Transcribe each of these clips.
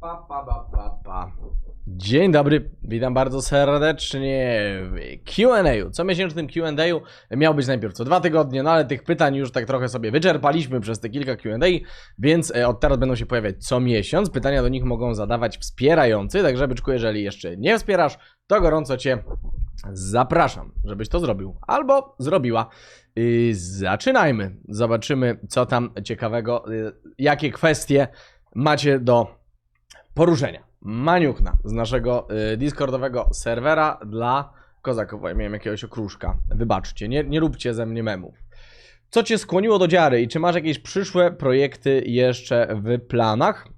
Pa, pa, pa, pa, pa. Dzień dobry, witam bardzo serdecznie w Q&A. Co miesięcznym Q&A miał być najpierw co dwa tygodnie, no ale tych pytań już tak trochę sobie wyczerpaliśmy przez te kilka Q&A, więc e, od teraz będą się pojawiać co miesiąc. Pytania do nich mogą zadawać wspierający, także byczku, jeżeli jeszcze nie wspierasz, to gorąco Cię zapraszam, żebyś to zrobił albo zrobiła. Yy, zaczynajmy. Zobaczymy, co tam ciekawego, yy, jakie kwestie macie do poruszenia. Maniukna z naszego y, Discordowego serwera dla kozaków. Ja miałem jakiegoś okruszka. Wybaczcie, nie, nie róbcie ze mnie memów. Co cię skłoniło do dziary i czy masz jakieś przyszłe projekty jeszcze w planach?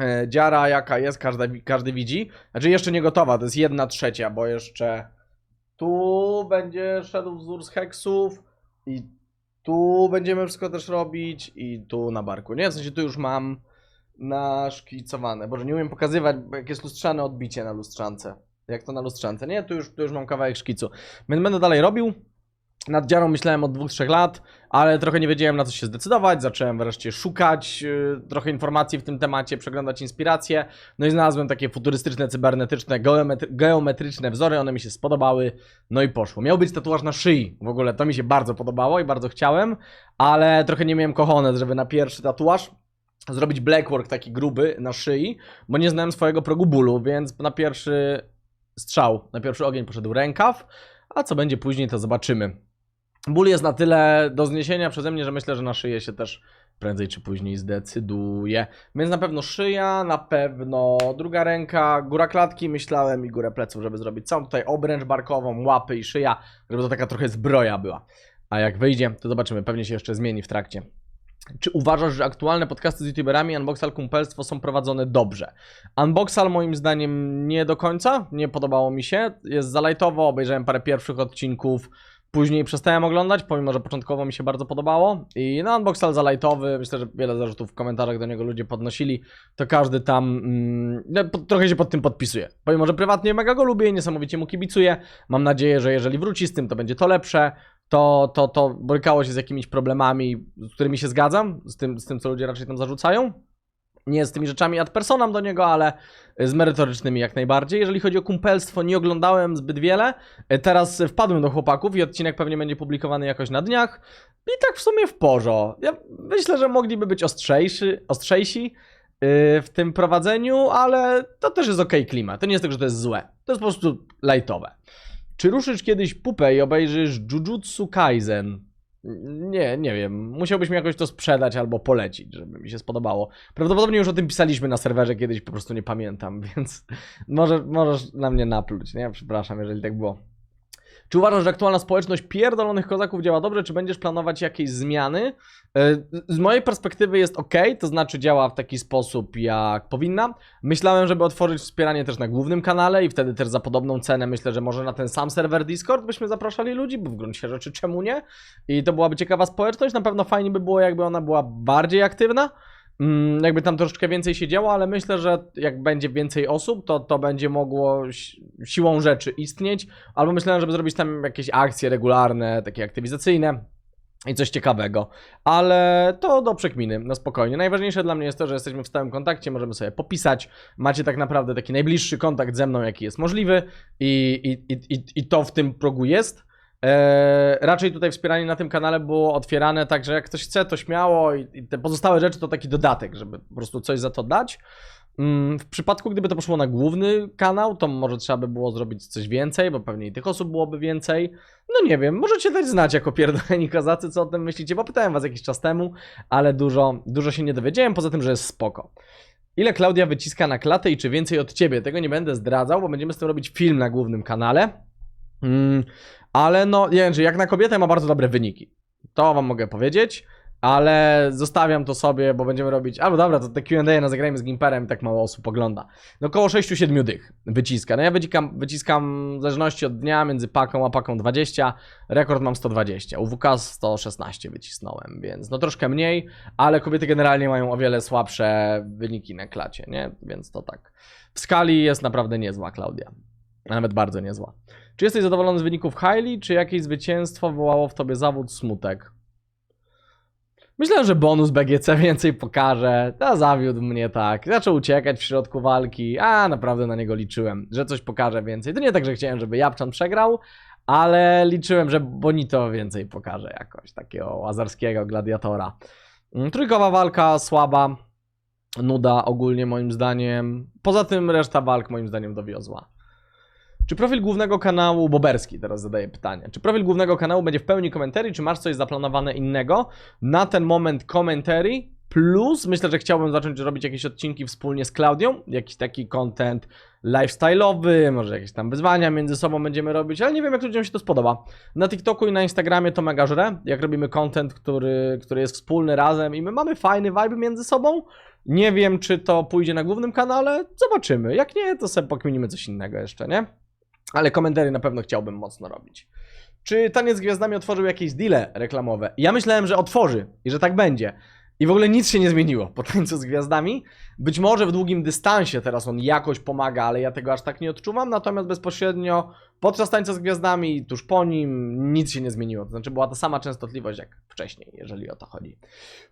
E, dziara jaka jest, każdy, każdy widzi. Znaczy jeszcze nie gotowa, to jest jedna trzecia, bo jeszcze tu będzie szedł wzór z heksów i tu będziemy wszystko też robić i tu na barku. Nie, w sensie tu już mam naszkicowane. Boże, nie umiem pokazywać, jak jest lustrzane odbicie na lustrzance. Jak to na lustrzance. Nie, tu już, tu już mam kawałek szkicu. Będę będę dalej robił. Nad dziarą myślałem od 2-3 lat, ale trochę nie wiedziałem na co się zdecydować. Zacząłem wreszcie szukać yy, trochę informacji w tym temacie, przeglądać inspiracje. No i znalazłem takie futurystyczne, cybernetyczne, geometry geometryczne wzory. One mi się spodobały. No i poszło. Miał być tatuaż na szyi. W ogóle to mi się bardzo podobało i bardzo chciałem, ale trochę nie miałem kochones, żeby na pierwszy tatuaż zrobić blackwork taki gruby na szyi, bo nie znałem swojego progu bólu, więc na pierwszy strzał, na pierwszy ogień poszedł rękaw, a co będzie później to zobaczymy. Ból jest na tyle do zniesienia przeze mnie, że myślę, że na szyję się też prędzej czy później zdecyduje. Więc na pewno szyja, na pewno druga ręka, góra klatki myślałem i górę pleców, żeby zrobić całą tutaj obręcz barkową, łapy i szyja, żeby to taka trochę zbroja była. A jak wyjdzie, to zobaczymy, pewnie się jeszcze zmieni w trakcie. Czy uważasz, że aktualne podcasty z youtuberami Unboxal Kumpelstwo są prowadzone dobrze? Unboxal moim zdaniem nie do końca, nie podobało mi się. Jest zalajtowo, obejrzałem parę pierwszych odcinków, później przestałem oglądać, pomimo że początkowo mi się bardzo podobało. I no Unboxal zalajtowy, myślę, że wiele zarzutów w komentarzach do niego ludzie podnosili, to każdy tam mm, no, trochę się pod tym podpisuje. Pomimo, że prywatnie mega go lubię i niesamowicie mu kibicuję, mam nadzieję, że jeżeli wróci z tym, to będzie to lepsze to, to, to borykało się z jakimiś problemami, z którymi się zgadzam, z tym, z tym, co ludzie raczej tam zarzucają. Nie z tymi rzeczami ad personam do niego, ale z merytorycznymi jak najbardziej. Jeżeli chodzi o kumpelstwo, nie oglądałem zbyt wiele. Teraz wpadłem do chłopaków i odcinek pewnie będzie publikowany jakoś na dniach. I tak w sumie w porzo. Ja myślę, że mogliby być ostrzejszy, ostrzejsi yy, w tym prowadzeniu, ale to też jest okej klimat. To nie jest tak, że to jest złe. To jest po prostu lightowe. Czy ruszysz kiedyś pupę i obejrzysz Jujutsu Kaisen? Nie, nie wiem. Musiałbyś mi jakoś to sprzedać albo polecić, żeby mi się spodobało. Prawdopodobnie już o tym pisaliśmy na serwerze kiedyś, po prostu nie pamiętam, więc może, możesz na mnie napluć, nie? Przepraszam, jeżeli tak było. Czy uważasz, że aktualna społeczność pierdolonych kozaków działa dobrze, czy będziesz planować jakieś zmiany? E, Z mojej perspektywy jest ok, to znaczy działa w taki sposób, jak powinna. Myślałem, żeby otworzyć wspieranie też na głównym kanale i wtedy też za podobną cenę myślę, że może na ten sam serwer Discord byśmy zapraszali ludzi, bo w gruncie rzeczy czemu nie? I to byłaby ciekawa społeczność. Na pewno fajnie by było, jakby ona była bardziej aktywna. Mm, jakby tam troszeczkę więcej się działo, ale myślę, że jak będzie więcej osób, to to będzie mogło si- siłą rzeczy istnieć. Albo myślałem, żeby zrobić tam jakieś akcje regularne, takie aktywizacyjne i coś ciekawego. Ale to do przekminy, na spokojnie. Najważniejsze dla mnie jest to, że jesteśmy w stałym kontakcie, możemy sobie popisać. Macie tak naprawdę taki najbliższy kontakt ze mną, jaki jest możliwy, i, i, i, i to w tym progu jest. Eee, raczej tutaj wspieranie na tym kanale było otwierane tak, że jak ktoś chce, to śmiało i, te pozostałe rzeczy to taki dodatek, żeby po prostu coś za to dać. Mm, W przypadku, gdyby to poszło na główny kanał, to może trzeba by było zrobić coś więcej, bo pewnie i tych osób byłoby więcej. No nie wiem, możecie dać znać jako pierdoleni kozacy, co o tym myślicie, bo pytałem was jakiś czas temu, ale dużo, dużo się nie dowiedziałem, poza tym, że jest spoko. Ile Klaudia wyciska na klatę i czy więcej od ciebie? Tego nie będę zdradzał, bo będziemy z tym robić film na głównym kanale. Mm, ale no, nie wiem, że jak na kobietę ma bardzo dobre wyniki. To wam mogę powiedzieć, ale zostawiam to sobie, bo będziemy robić. Albo dobra, to te QA na zagrajmy z Gimperem, tak mało osób ogląda. No około 6-7 dych wyciska. No ja wyciskam, wyciskam w zależności od dnia między paką a paką 20. Rekord mam 120. U WK 116 wycisnąłem, więc no troszkę mniej, ale kobiety generalnie mają o wiele słabsze wyniki na klacie, nie? Więc to tak. W skali jest naprawdę niezła Klaudia. A Nawet bardzo niezła. Czy jesteś zadowolony z wyników Hailey, czy jakieś zwycięstwo wywołało w tobie zawód, smutek? Myślałem, że bonus BGC więcej pokaże. A zawiódł mnie tak. Zaczął uciekać w środku walki. A naprawdę na niego liczyłem, że coś pokaże więcej. To nie tak, że chciałem, żeby Japczan przegrał, ale liczyłem, że Bonito więcej pokaże jakoś. Takiego łazarskiego gladiatora. Mm, Trójkowa walka słaba. Nuda ogólnie moim zdaniem. Poza tym reszta walk moim zdaniem dowiozła. Czy profil głównego kanału, Boberski teraz zadaje pytanie, czy profil głównego kanału będzie w pełni komentarii, czy masz coś zaplanowane innego? Na ten moment komentarii, plus myślę, że chciałbym zacząć robić jakieś odcinki wspólnie z Klaudią, jakiś taki content lifestyle'owy, może jakieś tam wyzwania między sobą będziemy robić, ale nie wiem jak ludziom się to spodoba. Na TikToku i na Instagramie to mega żre, jak robimy content, który, który jest wspólny razem i my mamy fajny vibe między sobą. Nie wiem, czy to pójdzie na głównym kanale, zobaczymy. Jak nie, to sobie pokminimy coś innego jeszcze, nie? Ale komentarzy na pewno chciałbym mocno robić. Czy Taniec z Gwiazdami otworzył jakieś deale reklamowe? Ja myślałem, że otworzy i że tak będzie. I w ogóle nic się nie zmieniło po Tańcu z Gwiazdami. Być może w długim dystansie teraz on jakoś pomaga, ale ja tego aż tak nie odczuwam. Natomiast bezpośrednio podczas Tańca z Gwiazdami i tuż po nim nic się nie zmieniło. To znaczy była ta sama częstotliwość jak wcześniej, jeżeli o to chodzi.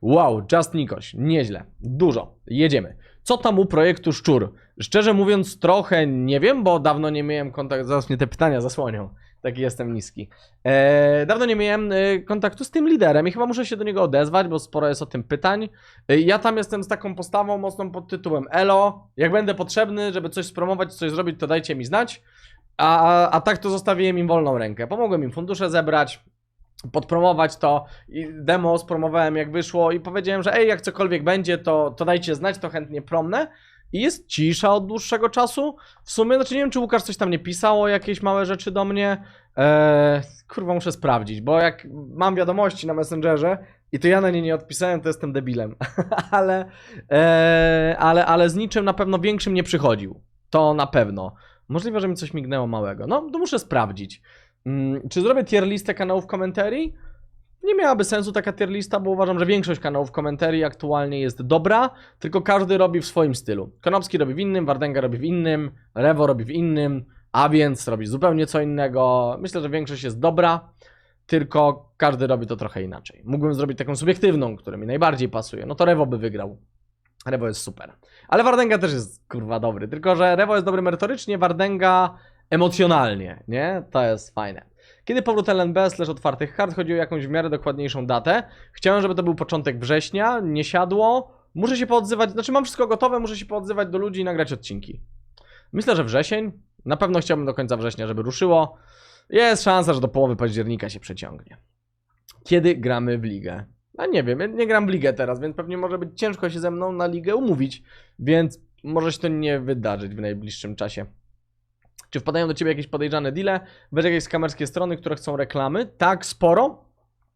Wow, Just Nikoś, nieźle, dużo, jedziemy. Co tam u projektu Szczur? Szczerze mówiąc, trochę nie wiem, bo dawno nie miałem kontaktu. Zaraz mnie te pytania zasłonią. Taki jestem niski. Eee, dawno nie miałem e, kontaktu z tym liderem i chyba muszę się do niego odezwać, bo sporo jest o tym pytań. E, ja tam jestem z taką postawą mocną pod tytułem Elo, jak będę potrzebny, żeby coś spromować, coś zrobić, to dajcie mi znać. A, a tak to zostawiłem im wolną rękę. Pomogłem im fundusze zebrać, podpromować to i demo spromowałem jak wyszło i powiedziałem, że ej, jak cokolwiek będzie, to, to dajcie znać, to chętnie promnę. I jest cisza od dłuższego czasu. W sumie, znaczy nie wiem, czy Łukasz coś tam nie pisał o jakieś małe rzeczy do mnie. Eee, kurwa, muszę sprawdzić, bo jak mam wiadomości na Messengerze i to ja na nie nie odpisałem, to jestem debilem. ale, eee, ale, ale z niczym na pewno większym nie przychodził. To na pewno. Możliwe, że mi coś mignęło małego. No, to muszę sprawdzić. Mm, czy zrobię tier listę kanałów komentarii? Nie miałaby sensu taka tier lista, bo uważam, że większość kanałów komentarii aktualnie jest dobra, tylko każdy robi w swoim stylu. Konopski robi w innym, Wardenga robi w innym, Rewo robi w innym, a więc robi zupełnie co innego. Myślę, że większość jest dobra, tylko każdy robi to trochę inaczej. Mógłbym zrobić taką subiektywną, która mi najbardziej pasuje. No to Rewo by wygrał. Rewo jest super. Ale Wardenga też jest kurwa dobry, tylko że Rewo jest dobry merytorycznie, Wardenga emocjonalnie, nie? To jest fajne. Kiedy powrót LNB slash otwartych kart? Chodzi o jakąś w miarę dokładniejszą datę. Chciałem, żeby to był początek września, nie siadło. Muszę się poodzywać, znaczy mam wszystko gotowe, muszę się poodzywać do ludzi i nagrać odcinki. Myślę, że wrzesień. Na pewno chciałbym do końca września, żeby ruszyło. Jest szansa, że do połowy października się przeciągnie. Kiedy gramy w ligę? A nie wiem, nie gram w ligę teraz, więc pewnie może być ciężko się ze mną na ligę umówić, więc może się to nie wydarzyć w najbliższym czasie. Czy wpadają do ciebie jakieś podejrzane deale? Wiesz jakieś skamerskie strony, które chcą reklamy? Tak, sporo,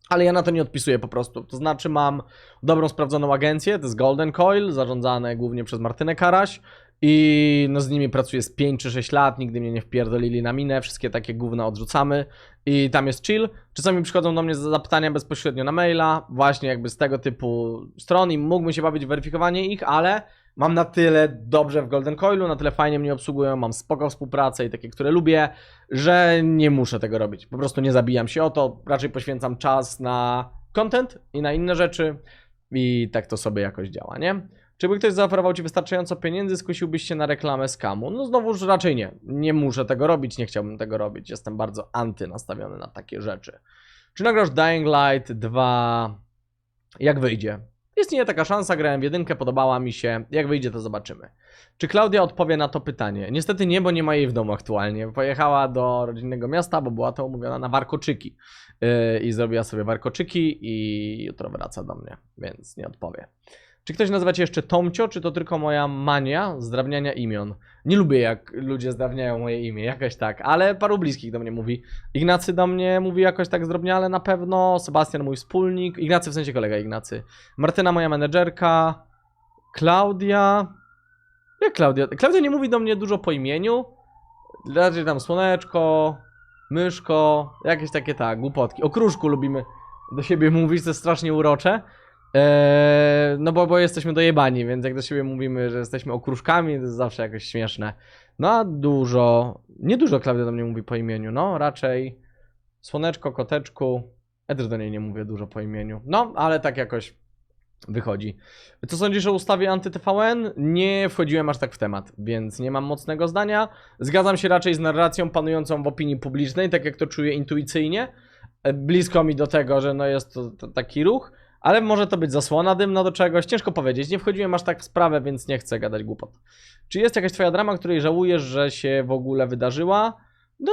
ale ja na to nie odpisuję po prostu. To znaczy mam dobrą, sprawdzoną agencję, to jest Golden Coil, zarządzane głównie przez Martynę Karaś i no z nimi pracuję z 5 czy 6 lat, nigdy mnie nie wpierdolili na minę, wszystkie takie gówna odrzucamy i tam jest chill. Czasami przychodzą do mnie zapytania bezpośrednio na maila, właśnie jakby z tego typu stron i mógłbym się bawić w weryfikowanie ich, ale mam na tyle dobrze w Golden Coilu, na tyle fajnie mnie obsługują, mam spoko współpracę i takie, które lubię, że nie muszę tego robić. Po prostu nie zabijam się o to, raczej poświęcam czas na content i na inne rzeczy i tak to sobie jakoś działa, nie? Czy by ktoś zaoferował Ci wystarczająco pieniędzy, skusiłbyś się na reklamę skamu? No znowuż raczej nie. Nie muszę tego robić, nie chciałbym tego robić. Jestem bardzo anty nastawiony na takie rzeczy. Czy nagrasz Dying Light 2 jak wyjdzie? Istnieje taka szansa, grałem w jedynkę, podobała mi się. Jak wyjdzie, to zobaczymy. Czy Klaudia odpowie na to pytanie? Niestety nie, bo nie ma jej w domu aktualnie. Pojechała do rodzinnego miasta, bo była to umówiona na warkoczyki. Yy, I zrobiła sobie warkoczyki i jutro wraca do mnie, więc nie odpowie. Czy ktoś nazywa cię jeszcze Tomcio, czy to tylko moja mania zdrabniania imion? Nie lubię jak ludzie zdrabniają moje imię, jakoś tak, ale paru bliskich do mnie mówi. Ignacy do mnie mówi jakoś tak zdrobniale na pewno, Sebastian mój wspólnik, Ignacy w sensie kolega Ignacy. Martyna moja menedżerka, Klaudia... Jak Klaudia? Klaudia nie mówi do mnie dużo po imieniu, raczej tam Słoneczko, Myszko, jakieś takie tak, głupotki. O Kruszku lubimy do siebie mówić, to jest strasznie urocze. Eee, no bo, bo jesteśmy dojebani, więc jak do siebie mówimy, że jesteśmy okruszkami, to jest zawsze jakoś śmieszne. No a dużo, nie dużo Klaudia do mnie mówi po imieniu, no raczej Słoneczko, Koteczku, ja też do niej nie mówię dużo po imieniu. No, ale tak jakoś wychodzi. Co sądzisz o ustawie anty-TVN? Nie wchodziłem aż tak w temat, więc nie mam mocnego zdania. Zgadzam się raczej z narracją panującą w opinii publicznej, tak jak to czuję intuicyjnie. Blisko mi do tego, że no jest to taki ruch, ale może to być zasłona dymna do czegoś. Ciężko powiedzieć. Nie wchodziłem aż tak w sprawę, więc nie chcę gadać głupot. Czy jest jakaś twoja drama, której żałujesz, że się w ogóle wydarzyła? No,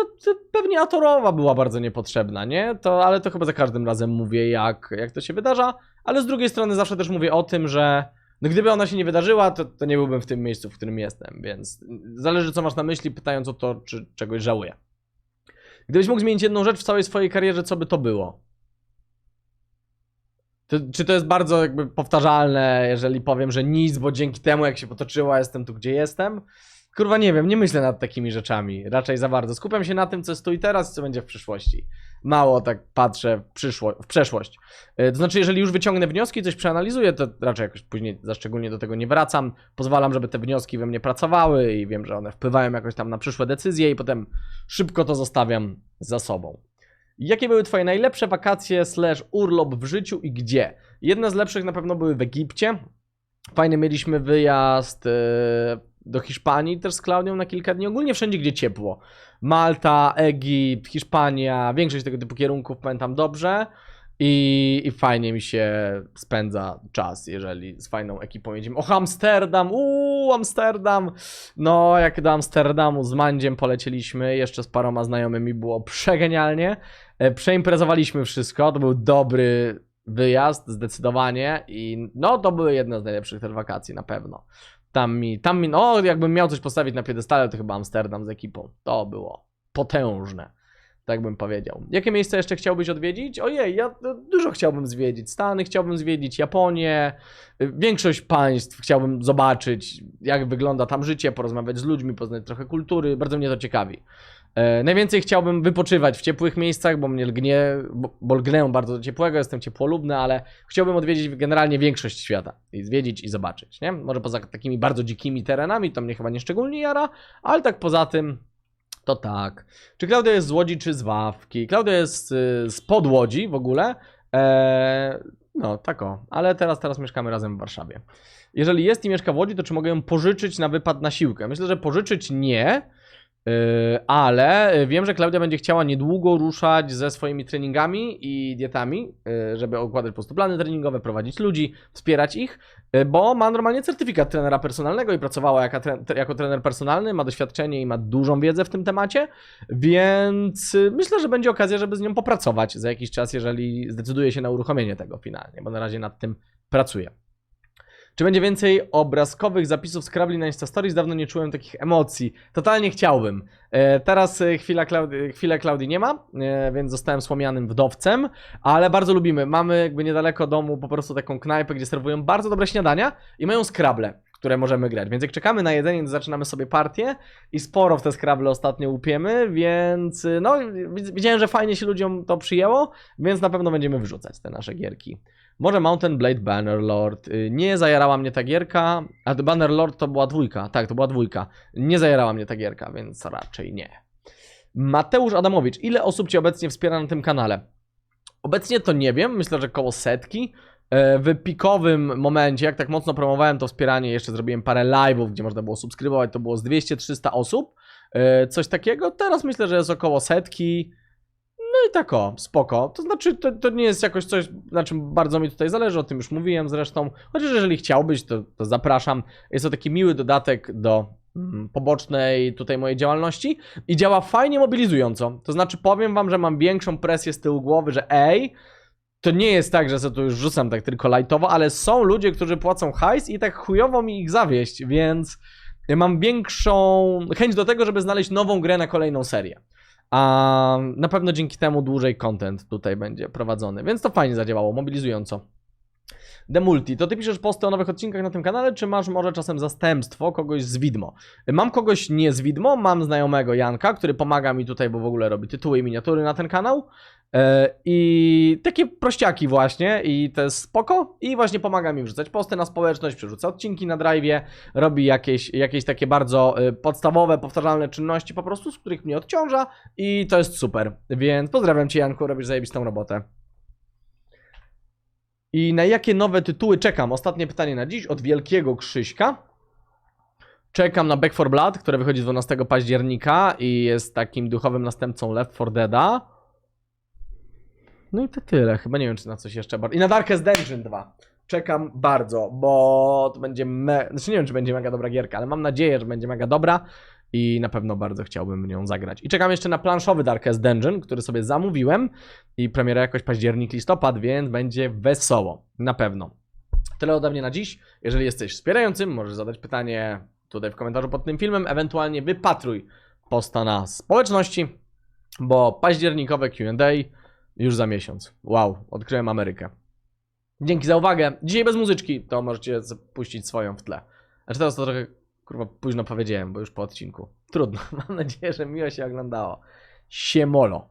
pewnie Atorowa była bardzo niepotrzebna, nie? To, ale to chyba za każdym razem mówię, jak, jak to się wydarza. Ale z drugiej strony zawsze też mówię o tym, że no gdyby ona się nie wydarzyła, to, to nie byłbym w tym miejscu, w którym jestem, więc zależy co masz na myśli, pytając o to, czy czegoś żałuję. Gdybyś mógł zmienić jedną rzecz w całej swojej karierze, co by to było? To, czy to jest bardzo jakby powtarzalne, jeżeli powiem, że nic, bo dzięki temu jak się potoczyła, jestem tu, gdzie jestem? Kurwa, nie wiem, nie myślę nad takimi rzeczami, raczej za bardzo. Skupiam się na tym, co jest tu i teraz co będzie w przyszłości. Mało tak patrzę w, przyszło- w przeszłość. E, To znaczy, jeżeli już wyciągnę wnioski, coś przeanalizuję, to raczej jakoś później za szczególnie do tego nie wracam. Pozwalam, żeby te wnioski we mnie pracowały i wiem, że one wpływają jakoś tam na przyszłe decyzje i potem szybko to zostawiam za sobą. Jakie były twoje najlepsze wakacje slash urlop w życiu i gdzie? Jedne z lepszych na pewno były w Egipcie. Fajny mieliśmy wyjazd e, do Hiszpanii też z Klaudią na kilka dni. Ogólnie wszędzie, gdzie ciepło. Malta, Egipt, Hiszpania, większość tego typu kierunków pamiętam dobrze. I, I fajnie mi się spędza czas, jeżeli z fajną ekipą jedziemy. Och, Amsterdam! Uuu, Amsterdam! No, jak do Amsterdamu z Mandziem polecieliśmy, jeszcze z paroma znajomymi było przegenialnie. E, Przeimprezowaliśmy wszystko, to był dobry wyjazd, zdecydowanie. I no, to były jedne z najlepszych też wakacji, na pewno. Tam mi, tam mi, no, jakbym miał coś postawić na piedestale, to chyba Amsterdam z ekipą. To było potężne. Tak bym powiedział. Jakie miejsce jeszcze chciałbyś odwiedzić? Ojej, ja no, dużo chciałbym zwiedzić. Stany chciałbym zwiedzić, Japonię, większość państw chciałbym zobaczyć, jak wygląda tam życie, porozmawiać z ludźmi, poznać trochę kultury. Bardzo mnie to ciekawi. E, najwięcej chciałbym wypoczywać w ciepłych miejscach, bo mnie lgnie, bo, bo lgnę bardzo do ciepłego, jestem ciepłolubny, ale chciałbym odwiedzić generalnie większość świata i zwiedzić i zobaczyć, nie? Może poza takimi bardzo dzikimi terenami, to mnie chyba nie szczególnie jara, ale tak poza tym to tak. Czy Klaudia jest z Łodzi, czy z Wawki? Klaudia jest y, z Podłodzi w ogóle. Eee, no, tak o. Ale teraz, teraz mieszkamy razem w Warszawie. Jeżeli jest i mieszka w Łodzi, to czy mogę ją pożyczyć na wypad na siłkę? Myślę, że pożyczyć nie, ale wiem, że Klaudia będzie chciała niedługo ruszać ze swoimi treningami i dietami, yy, żeby układać po prostu plany treningowe, prowadzić ludzi, wspierać ich, yy, bo ma normalnie certyfikat trenera personalnego i pracowała jako, jako trener personalny, ma doświadczenie i ma dużą wiedzę w tym temacie, więc y, myślę, że będzie okazja, żeby z nią popracować za jakiś czas, jeżeli zdecyduje się na uruchomienie tego finalnie, bo na razie nad tym pracuję. Czy będzie więcej obrazkowych zapisów z Krabli na Insta Stories? Dawno nie czułem takich emocji. Totalnie chciałbym. E, teraz e, chwila Klaudii, chwilę Klaudii nie ma, e, więc zostałem słomianym wdowcem, ale bardzo lubimy. Mamy jakby niedaleko domu po prostu taką knajpę, gdzie serwują bardzo dobre śniadania i mają skrable, które możemy grać. Więc jak czekamy na jedzenie, to zaczynamy sobie partię i sporo w te skrable ostatnio łupiemy, więc no widz- widziałem, że fajnie się ludziom to przyjęło, więc na pewno będziemy wyrzucać te nasze gierki. Może Mountain Blade Bannerlord. Y, Nie zajarała mnie ta gierka. A Bannerlord to była dwójka. Tak, to była dwójka. Nie zajarała mnie ta gierka, więc raczej nie. Mateusz Adamowicz. Ile osób Cię obecnie wspiera na tym kanale? Obecnie to nie wiem. Myślę, że koło setki. E, W pikowym momencie, jak tak mocno promowałem to wspieranie, jeszcze zrobiłem parę live'ów, gdzie można było subskrybować, to było z 200-300 osób. E, Coś takiego. Teraz myślę, że jest około setki. No i tak o, spoko. To znaczy, to, to nie jest jakoś coś, na czym bardzo mi tutaj zależy, o tym już mówiłem zresztą. Chociaż jeżeli chciałbyś, to, to zapraszam. Jest to taki miły dodatek do mm, pobocznej tutaj mojej działalności i działa fajnie mobilizująco. To znaczy, powiem wam, że mam większą presję z tyłu głowy, że ej, to nie jest tak, że sobie to już rzucam tak tylko lajtowo, ale są ludzie, którzy płacą hajs i tak chujowo mi ich zawieść, więc mam większą chęć do tego, żeby znaleźć nową grę na kolejną serię. A na pewno dzięki temu dłużej content tutaj będzie prowadzony, więc to fajnie zadziałało, mobilizująco. Demulti, to ty piszesz posty o nowych odcinkach na tym kanale, czy masz może czasem zastępstwo kogoś z widmo? Mam kogoś nie z widmo, mam znajomego Janka, który pomaga mi tutaj, bo w ogóle robi tytuły i miniatury na ten kanał. E, I takie prościaki właśnie i to jest spoko i właśnie pomaga mi wrzucać posty na społeczność, przerzuca odcinki na drive'ie, robi jakieś, jakieś takie bardzo y, podstawowe, powtarzalne czynności po prostu, z których mnie odciąża i to jest super, więc pozdrawiam Cię Janku, robisz zajebistą robotę. I na jakie nowe tytuły czekam? Ostatnie pytanie na dziś od Wielkiego Krzyśka. Czekam na Back 4 Blood, które wychodzi 12 października i jest takim duchowym następcą Left 4 Deada. No i to tyle. Chyba nie wiem, czy na coś jeszcze bardzo. I na Darkest Dungeon 2. Czekam bardzo, bo to będzie me... Znaczy nie wiem, czy będzie mega dobra gierka, ale mam nadzieję, że będzie mega dobra i na pewno bardzo chciałbym nią zagrać. I czekam jeszcze na planszowy Darkest Dungeon, który sobie zamówiłem i premiera jakoś październik, listopad, więc będzie wesoło. Na pewno. Tyle ode mnie na dziś. Jeżeli jesteś wspierającym, możesz zadać pytanie tutaj w komentarzu pod tym filmem, ewentualnie wypatruj posta na społeczności, bo październikowe Q&A już za miesiąc. Wow, odkryłem Amerykę. Dzięki za uwagę. Dzisiaj bez muzyczki, to możecie puścić swoją w tle. Znaczy teraz to trochę, kurwa, późno powiedziałem, bo już po odcinku. Trudno. Mam nadzieję, że miło się oglądało. Siemolo.